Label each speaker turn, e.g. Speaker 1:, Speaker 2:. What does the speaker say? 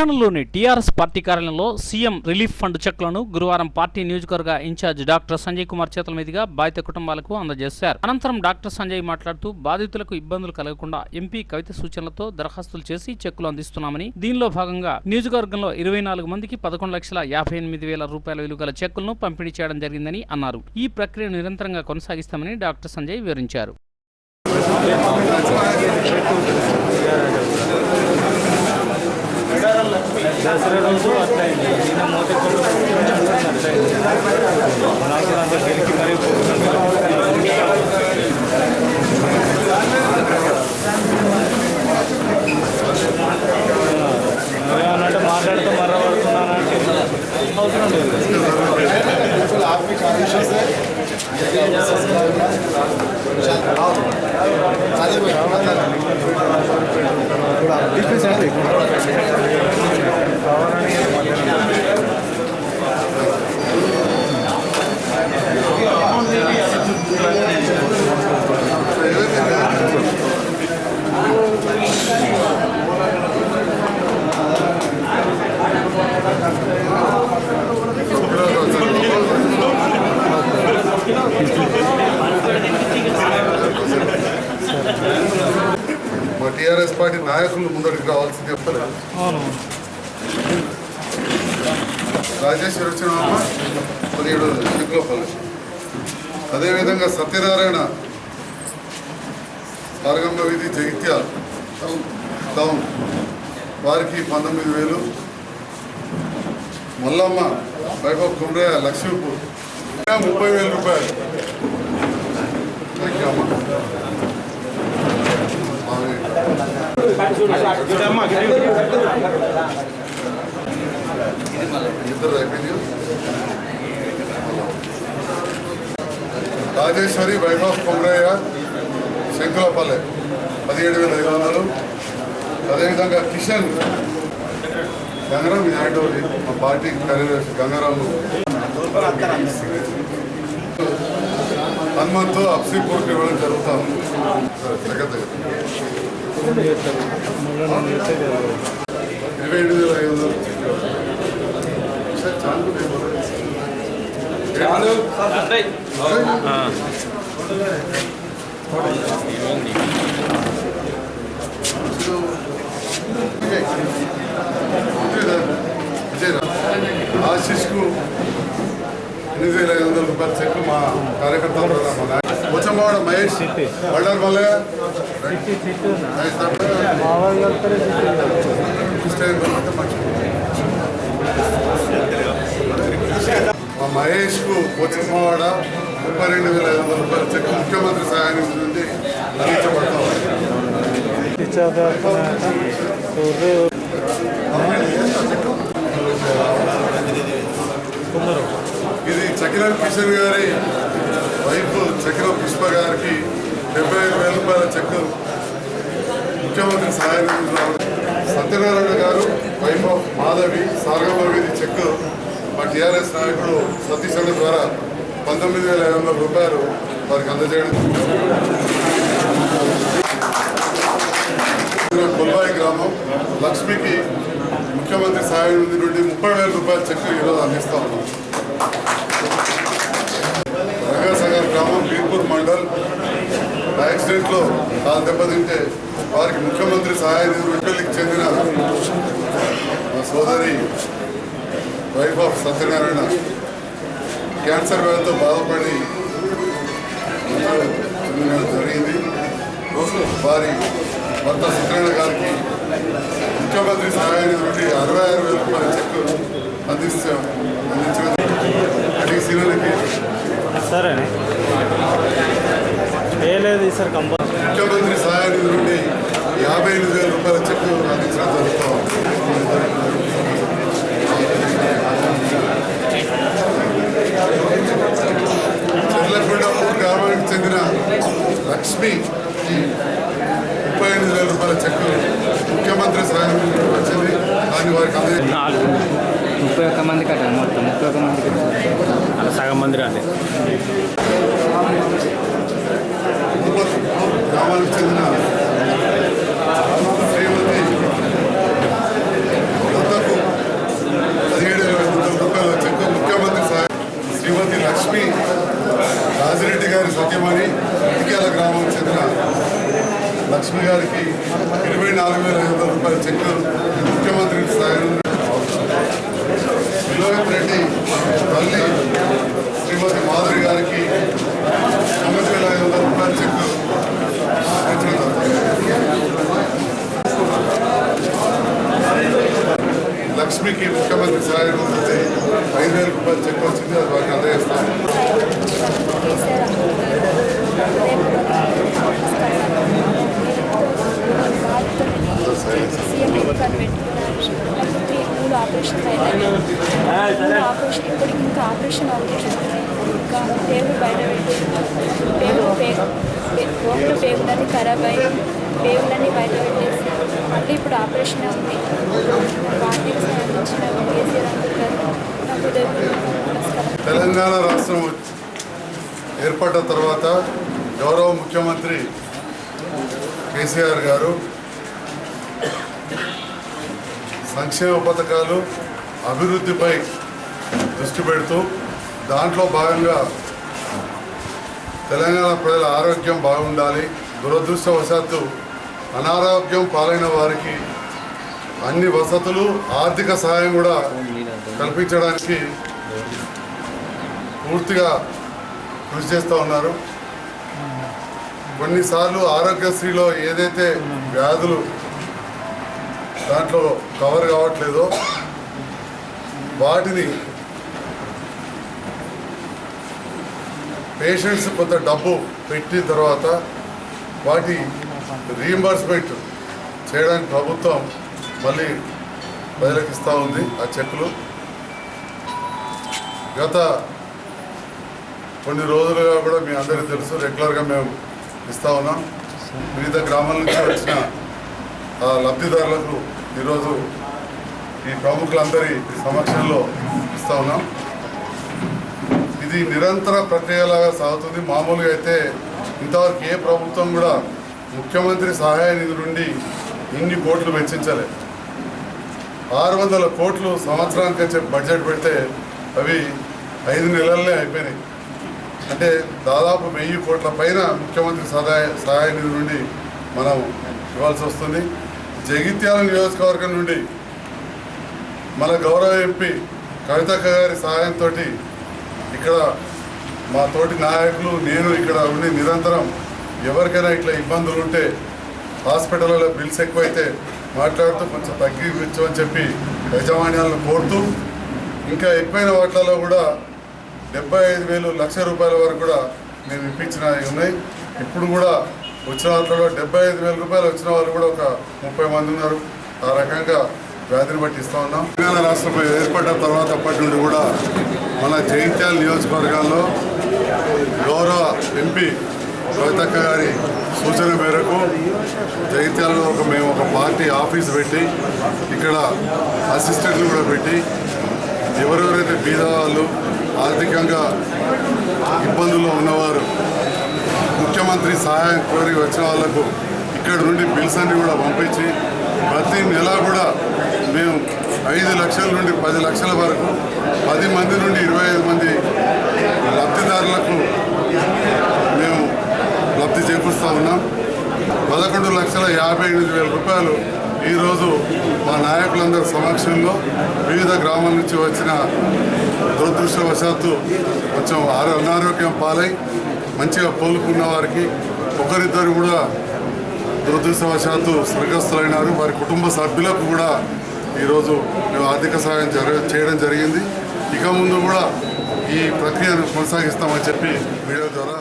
Speaker 1: పట్టణంలోని TRS party కార్యాలయంలో CM relief fund చెక్లను గురువారం పార్టీ నియోజకవర్గ ఇన్ఛార్జ్ డాక్టర్ సంజయ్ కుమార్ చేతుల మీదుగా బాధిత కుటుంబాలకు అందజేశారు. అనంతరం డాక్టర్ సంజయ్ మాట్లాడుతూ బాధితులకు ఇబ్బందులు కలగకుండా ఎంపీ కవిత సూచనలతో దరఖాస్తులు చేసి చెక్కులు అందిస్తున్నామని దీనిలో భాగంగా నియోజకవర్గంలో ఇరవై నాలుగు మందికి పదకొండు లక్షల యాభై ఎనిమిది వేల రూపాయల విలువ గల చెక్కులను పంపిణీ చేయడం జరిగిందని అన్నారు. ఈ ప్రక్రియను నిరంతరంగా కొనసాగిస్తామని డాక్టర్ సంజయ్ వివరించారు.
Speaker 2: దసరా రోజు అట్లా అయింది ఈయన మోతెక్కలు అట్లా అయింది నాకు అంత గెలికి మరీ ఏమన్నంటే మాట్లాడుతూ మర్రపడుతున్నానంటే అవసరం లేదు
Speaker 3: మా టీఆర్ఎస్ పార్టీ నాయకులు ముందరికి రావాల్సింది. చెప్తారు
Speaker 2: అవును
Speaker 3: రాజేశ్వరి పదిహేడు శంకులపల్లి అదేవిధంగా సత్యనారాయణ సారగమ్మ వీధి జగిత్యాల టౌన్ వారికి పంతొమ్మిది వేలు. మల్లమ్మ వైభవ్ కుమ్రయ్య లక్ష్మీపూర్. ముప్పై వేల రూపాయలు. రాజేశ్వరి వైభవ్ కొమరయ్య శంకులపల్లె పదిహేడు వేల ఐదు వందలు. అదేవిధంగా కిషన్ గంగారాం యాదవ్ మా పార్టీ కార్యదర్శి గంగారాం హనుమంతు అప్సీపూర్కి ఇవ్వడం జరుగుతాము దగ్గర దగ్గర ఇరవై ఏడు వేల ఐదు వందలు చాలు ఆశిష్కు ఎనిమిది వేల ఐదు వందల రూపాయల చెక్ మా కార్యకర్తల మా వచ్చంబావాడ మహేష్ వల్డర్ మల్లయ్య. మా మహేష్కు పోచమ్మవాడ ముప్పై రెండు వేల ఐదు వందల రూపాయల చెక్ ముఖ్యమంత్రి నుండి అందించబడతాం ఇది చకిరం కిషన్ గారి చక్ర పుష్ప గారికి డెబ్బై ఐదు వేల రూపాయల చెక్ ముఖ్యమంత్రి సహాయం సత్యనారాయణ గారు వైఫ్ ఆఫ్ మాధవి సార్గమ్మ వీధి చెక్ మా టీఆర్ఎస్ నాయకుడు సతీష్ అన్న ద్వారా పంతొమ్మిది వేల ఐదు వందల రూపాయలు వారికి అందజేయడం కొల్బాయి గ్రామం లక్ష్మికి ముఖ్యమంత్రి సహాయం నుండి ముప్పై వేల రూపాయల చెక్ ఈరోజు అందిస్తా ఉన్నాం. యాక్సిడెంట్లో కాలు దెబ్బతింటే వారికి ముఖ్యమంత్రి సహాయ నిధి చెందిన మా సోదరి వైఫ్ ఆఫ్ సత్యనారాయణ. క్యాన్సర్ వ్యాధితో బాధపడి జరిగింది. వారి భర్త సత్యనారాయణ గారికి ముఖ్యమంత్రి సహాయ నిధి అరవై ఆరు వేల రూపాయల చెక్ అందిస్తాం అందించిన
Speaker 2: సరే. లేదు సార్ కంపల్
Speaker 3: ముఖ్యమంత్రి సహాయ నిధి నుండి యాభై ఎనిమిది వేల రూపాయల చెక్ అందించడం జరుగుతాం గ్రామానికి చెందిన లక్ష్మి ముప్పై ఎనిమిది వేల రూపాయల చెక్ ముఖ్యమంత్రి సహాయం వచ్చింది. దాన్ని వారికి అందజేయాలి
Speaker 4: ముప్పై ఒక్క మంది కట్టాలి మొత్తం. ముప్పై ఒక్క మందికి
Speaker 2: అలా సగం మంది రాలే.
Speaker 3: గ్రామానికి చెందిన శ్రీమతి దత్త లక్ష్మికి ముఖ్యమంత్రి సహాయం నుంచి ఐదు వేల రూపాయలు చెక్ వచ్చింది అది వారికి అందజేస్తాను
Speaker 5: కేసీఆర్ సీఎం ఇన్ఫార్మ్ పెట్టుకున్నారు నాకు త్రీ మూడు ఆపరేషన్ అయినాయి మూడు ఆపరేషన్ ఇప్పటికి ఇంకా ఆపరేషన్ అవుతుంది ఇంకా పేగులు బయట పెట్టి పేగులు పేగు అది ఖరాబ్ అయ్యి వేవులన్నీ బయట పెట్టేసి మళ్ళీ ఇప్పుడు ఆపరేషన్ ఉంది పార్టీకి సంబంధించిన కేసీఆర్ అంబేద్కర్
Speaker 3: తెలంగాణ రాష్ట్రం ఏర్పడ్డ తర్వాత గౌరవ ముఖ్యమంత్రి కేసీఆర్ గారు సంక్షేమ పథకాలు అభివృద్ధిపై దృష్టి పెడుతూ దాంట్లో భాగంగా తెలంగాణ ప్రజల ఆరోగ్యం బాగుండాలి. దురదృష్టవశాత్తు అనారోగ్యం పాలైన వారికి అన్ని వసతులు ఆర్థిక సహాయం కూడా కల్పించడానికి పూర్తిగా కృషి చేస్తూ ఉన్నారు. కొన్నిసార్లు ఆరోగ్యశ్రీలో ఏదైతే వ్యాధులు దాంట్లో కవర్ కావట్లేదో వాటిని పేషెంట్స్ కొంత డబ్బు పెట్టిన తర్వాత వాటి రీఎంబర్స్మెంట్ చేయడానికి ప్రభుత్వం మళ్ళీ ప్రజలకు ఇస్తూ ఉంది ఆ చెక్కులు. గత కొన్ని రోజులుగా కూడా మీ అందరికీ తెలుసు రెగ్యులర్గా మేము ఇస్తా ఉన్నాం. వివిధ గ్రామాల నుంచి వచ్చిన ఆ లబ్ధిదారులకు ఈరోజు ఈ ప్రముఖులందరి సమక్షంలో ఇస్తూ ఉన్నాం. ఇది నిరంతర ప్రక్రియలాగా సాగుతుంది. మామూలుగా అయితే ఇంతవరకు ఏ ప్రభుత్వం కూడా ముఖ్యమంత్రి సహాయ నిధి నుండి ఇన్ని కోట్లు వెచ్చించలేదు ఆరు వందల కోట్లు సంవత్సరానికి వచ్చే బడ్జెట్ పెడితే అవి ఐదు నెలలనే అయిపోయినాయి. అంటే దాదాపు వెయ్యి కోట్ల పైన ముఖ్యమంత్రి సహాయ సహాయ నిధి నుండి మనం ఇవ్వాల్సి వస్తుంది. జగిత్యాల నియోజకవర్గం నుండి మన గౌరవ ఎంపీ కవితక్క గారి సహాయంతో ఇక్కడ మా తోటి నాయకులు నేను ఇక్కడ ఉండి నిరంతరం ఎవరికైనా ఇట్లా ఇబ్బందులు ఉంటే హాస్పిటల్లో బిల్స్ ఎక్కువైతే మాట్లాడుతూ కొంచెం తగ్గించమని చెప్పి యజమాన్యాలను కోరుతూ ఇంకా ఎక్కువైన వాటిలలో కూడా డెబ్బై ఐదు వేలు లక్ష రూపాయల వరకు కూడా మేము ఇప్పించినవి ఉన్నాయి. ఇప్పుడు కూడా వచ్చిన వాటిలో డెబ్బై ఐదు వేల రూపాయలు వచ్చిన వాళ్ళు కూడా ఒక ముప్పై మంది ఉన్నారు. ఆ రకంగా వ్యాధిని బట్టి ఇస్తా ఉన్నాం. తెలంగాణ రాష్ట్రం ఏర్పడిన తర్వాత అప్పటి నుండి కూడా మన జైత్యాల నియోజకవర్గాల్లో గౌరవ ఎంపీ కవితక్క గారి సూచన మేరకు జైత్యాలలో ఒక మేము ఒక పార్టీ ఆఫీస్ పెట్టి ఇక్కడ అసిస్టెంట్లు కూడా పెట్టి ఎవరెవరైతే బీద వాళ్ళు ఆర్థికంగా ఇబ్బందుల్లో ఉన్నవారు ముఖ్యమంత్రి సహాయం కోరి వచ్చిన వాళ్ళకు ఇక్కడ నుండి బిల్స్ అన్ని కూడా పంపించి ప్రతి నెల కూడా మేము ఐదు లక్షల నుండి పది లక్షల వరకు పది మంది నుండి ఇరవై ఐదు మంది లబ్ధిదారులకు మేము లబ్ధి చేకూరుస్తూ ఉన్నాం. పదకొండు లక్షల యాభై ఎనిమిది వేల రూపాయలు ఈరోజు మా నాయకులందరి సమక్షంలో వివిధ గ్రామాల నుంచి వచ్చిన దురదృష్టవశాత్తు కొంచెం అనారోగ్యం పాలై మంచిగా కోలుకున్న వారికి ఒకరిద్దరు కూడా దురదృష్టవశాత్తు స్వర్గస్థులైనారు. వారి కుటుంబ సభ్యులకు కూడా ఈరోజు మేము ఆర్థిక సహాయం జరగ చేయడం జరిగింది. ఇక ముందు కూడా ఈ ప్రక్రియను కొనసాగిస్తామని చెప్పి మీడియా ద్వారా